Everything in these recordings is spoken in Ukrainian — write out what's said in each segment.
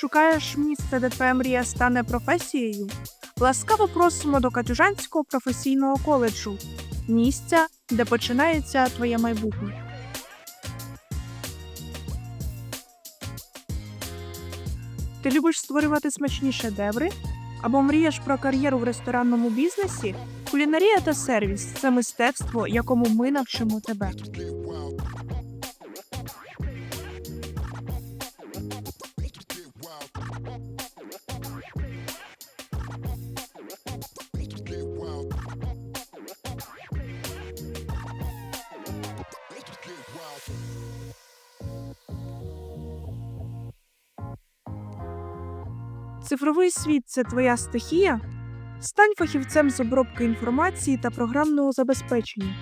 Шукаєш місце, де твоя мрія стане професією? Ласкаво просимо до Катюжанського професійного коледжу, місця, де починається твоє майбутнє. Ти любиш створювати смачні шедеври? Або мрієш про кар'єру в ресторанному бізнесі? Кулінарія та сервіс це мистецтво, якому ми навчимо тебе. Цифровий світ це твоя стихія? Стань фахівцем з обробки інформації та програмного забезпечення.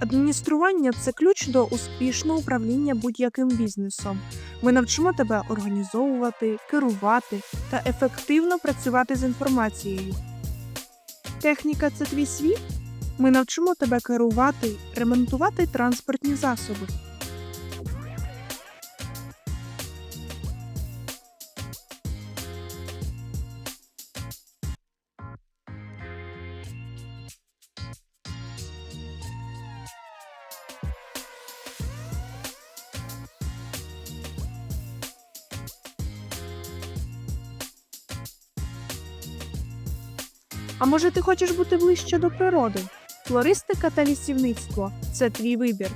Адміністрування це ключ до успішного управління будь-яким бізнесом. Ми навчимо тебе організовувати, керувати та ефективно працювати з інформацією. Техніка це твій світ? Ми навчимо тебе керувати, ремонтувати транспортні засоби. А може ти хочеш бути ближче до природи? Флористика та лісівництво це твій вибір.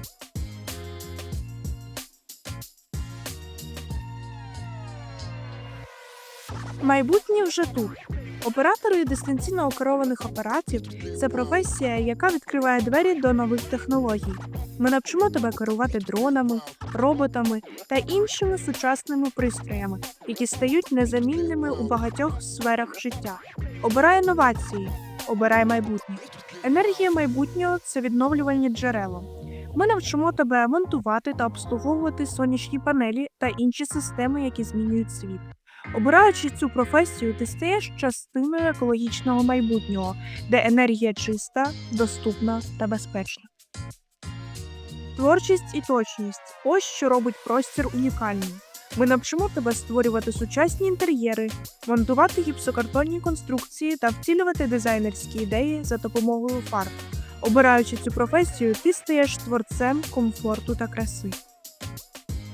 Майбутнє вже тут. Оператори дистанційно керованих апаратів це професія, яка відкриває двері до нових технологій. Ми навчимо тебе керувати дронами, роботами та іншими сучасними пристроями, які стають незамінними у багатьох сферах життя. Обирай інновації, обирай майбутнє. Енергія майбутнього це відновлювальні джерела. Ми навчимо тебе монтувати та обслуговувати сонячні панелі та інші системи, які змінюють світ. Обираючи цю професію, ти стаєш частиною екологічного майбутнього, де енергія чиста, доступна та безпечна. Творчість і точність ось що робить простір унікальним. Ми навчимо тебе створювати сучасні інтер'єри, монтувати гіпсокартонні конструкції та втілювати дизайнерські ідеї за допомогою фарб. Обираючи цю професію, ти стаєш творцем комфорту та краси.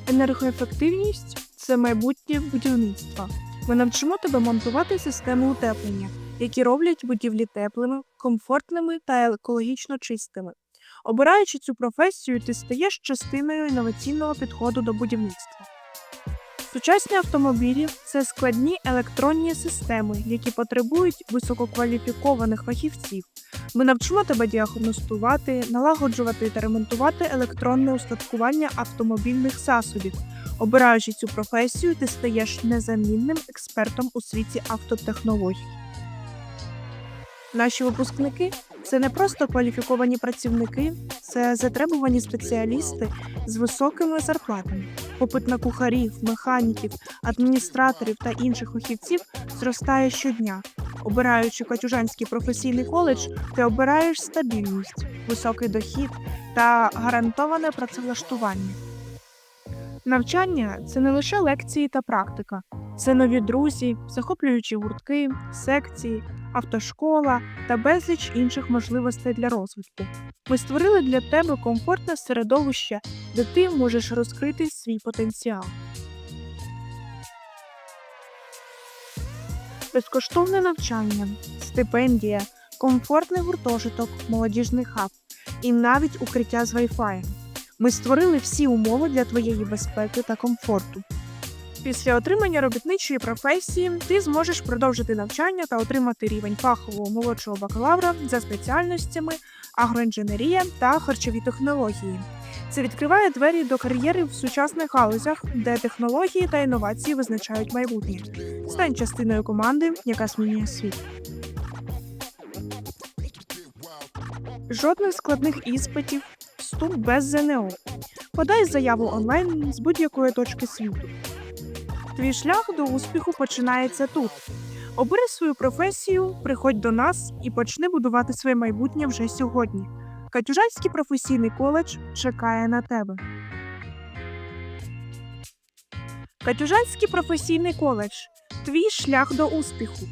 Енергоефективність це майбутнє будівництва. Ми навчимо тебе монтувати системи утеплення, які роблять будівлі теплими, комфортними та екологічно чистими. Обираючи цю професію, ти стаєш частиною інноваційного підходу до будівництва. Сучасні автомобілі це складні електронні системи, які потребують висококваліфікованих фахівців. Ми навчимо тебе діагностувати, налагоджувати та ремонтувати електронне устаткування автомобільних засобів. Обираючи цю професію, ти стаєш незамінним експертом у світі автотехнологій. Наші випускники це не просто кваліфіковані працівники, це затребувані спеціалісти з високими зарплатами. Попит на кухарів, механіків, адміністраторів та інших фахівців зростає щодня. Обираючи Катюжанський професійний коледж, ти обираєш стабільність, високий дохід та гарантоване працевлаштування. Навчання це не лише лекції та практика, це нові друзі, захоплюючі гуртки, секції, автошкола та безліч інших можливостей для розвитку. Ми створили для тебе комфортне середовище, де ти можеш розкрити свій потенціал. Безкоштовне навчання, стипендія, комфортний гуртожиток, молодіжний хаб і навіть укриття з Wi-Fi. Ми створили всі умови для твоєї безпеки та комфорту. Після отримання робітничої професії ти зможеш продовжити навчання та отримати рівень фахового молодшого бакалавра за спеціальностями агроінженерія та харчові технології. Це відкриває двері до кар'єри в сучасних галузях, де технології та інновації визначають майбутнє. Стань частиною команди, яка змінює світ. Жодних складних іспитів, вступ без ЗНО. Подай заяву онлайн з будь-якої точки світу. Твій шлях до успіху починається тут. Обери свою професію, приходь до нас і почни будувати своє майбутнє вже сьогодні. Катюжанський професійний коледж чекає на тебе. Катюжанський професійний коледж. Твій шлях до успіху.